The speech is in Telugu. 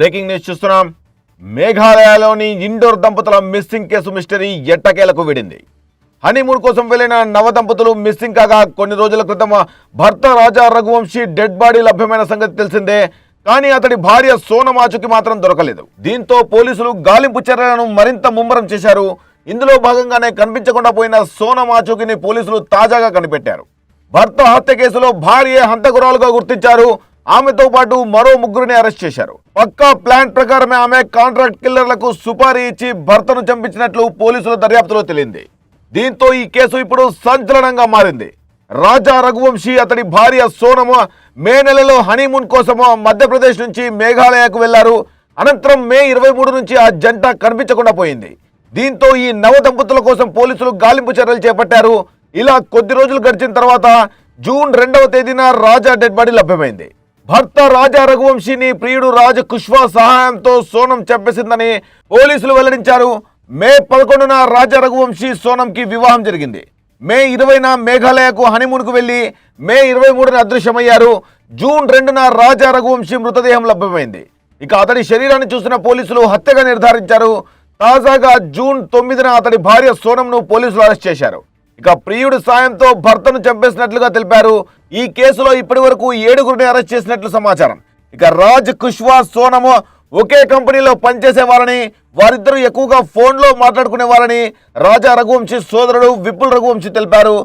బ్రేకింగ్ న్యూస్ చూస్తున్నాం. మేఘాలయలోని ఇండోర్ దంపతుల మిస్సింగ్ కేసు మిస్టరీ ఎట్టకేలకు విడింది. హనీమూన్ కోసం వెళ్ళిన నవ దంపతులు మిస్సింగ్ కాగా కొన్ని రోజుల క్రితం భర్త రాజా రఘువంశీ డెడ్ బాడీ లభ్యమైన సంగతి తెలిసిందే కానీ అతడి భార్య సోనమాచుకి మాత్రం దొరకలేదు. దీంతో పోలీసులు గాలింపు చర్యలను మరింత ముమ్మరం చేశారు. ఇందులో భాగంగానే కనిపించకుండా పోయిన సోనమాచుకిని పోలీసులు తాజాగా కనిపెట్టారు. భర్త హత్య కేసులో భార్య హంతకురాలుగా గుర్తించారు. ఆమెతో పాటు మరో ముగ్గురిని అరెస్ట్ చేశారు. పక్కా ప్లాన్ ప్రకారమే ఆమె కాంట్రాక్ట్ కిల్లర్లకు సుపారీ ఇచ్చి భర్తను చంపించినట్లు పోలీసుల దర్యాప్తులో తేలింది. దీంతో ఈ కేసు ఇప్పుడు సంచలనంగా మారింది. రాజా రఘువంశీ అతడి భార్య సోనమ మే నెలలో హనీమూన్ కోసము మధ్యప్రదేశ్ నుంచి మేఘాలయకు వెళ్ళారు. అనంతరం మే ఇరవై మూడు నుంచి ఆ జంట కనిపించకుండా పోయింది. దీంతో ఈ నవ దంపతుల కోసం పోలీసులు గాలింపు చర్యలు చేపట్టారు. ఇలా కొద్ది రోజులు గడిచిన తర్వాత జూన్ రెండవ తేదీన రాజా డెడ్ బాడీ లభ్యమైంది. భర్త రాజా రఘువంశీని ప్రియుడు రాజ కుష్వా సహాయంతో సోనం చంపేసిందని పోలీసులు వెల్లడించారు. మే పదకొండున రాజా రఘువంశీ సోనంకి వివాహం జరిగింది. మే ఇరవైన మేఘాలయకు హనీమూన్కు వెళ్ళి మే ఇరవై మూడున అదృశ్యమయ్యారు. జూన్ రెండున రాజా రఘువంశీ మృతదేహం లభ్యమైంది. ఇక అతడి శరీరాన్ని చూసిన పోలీసులు హత్యగా నిర్ధారించారు. తాజాగా జూన్ తొమ్మిదిన అతడి భార్య సోనంను పోలీసులు అరెస్ట్ చేశారు. ఇక ప్రియుడు సాయంతో భర్తను చంపేసినట్లుగా తెలిపారు. ఈ కేసులో ఇప్పటి వరకు ఏడుగురిని అరెస్ట్ చేసినట్లు సమాచారం. ఇక రాజ్ కుష్వా సోనము ఒకే కంపెనీలో పనిచేసేవారని వారిద్దరూ ఎక్కువగా ఫోన్లో మాట్లాడుకునేవారని రాజా రఘువంశీ సోదరుడు విపుల్ రఘువంశీ తెలిపారు.